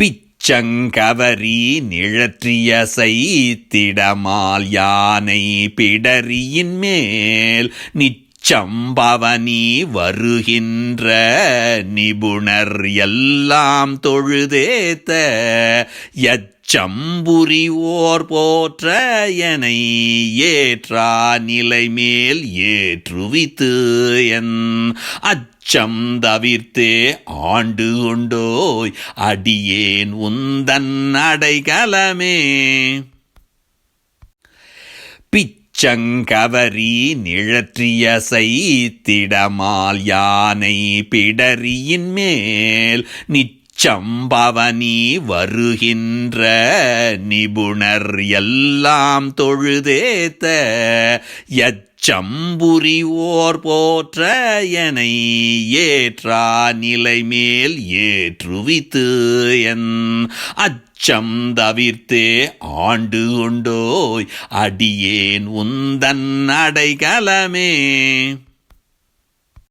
பிச்சங்கவரி நிழற்றியசை திடமால் யானை பிடரியின் மேல் நிச்ச சம்பவனி வருகின்ற நிபுணர் எல்லாம் தொழுதேத்த எச்சம்புரி ஓர் போற்ற எனை ஏற்றா நிலைமேல் ஏற்றுவித்து என் அச்சம் தவிர்த்தே ஆண்டு கொண்டோய் அடியேன் உந்தன் அடைகலமே. பிச் செங்கவரி நிழற்றியசை திடமால் யானை பிடரியின் மேல் நிச்ச சம்பவனி வருகின்ற நிபுணர் எல்லாம் தொழுதேத்த எச்சம்புரி ஓர் போற்ற எனை ஏற்றா நிலைமேல் ஏற்றுவித்து என் அச்சம் தவிர்த்தே ஆண்டு கொண்டோய் அடியேன் உந்தன் அடைகலமே.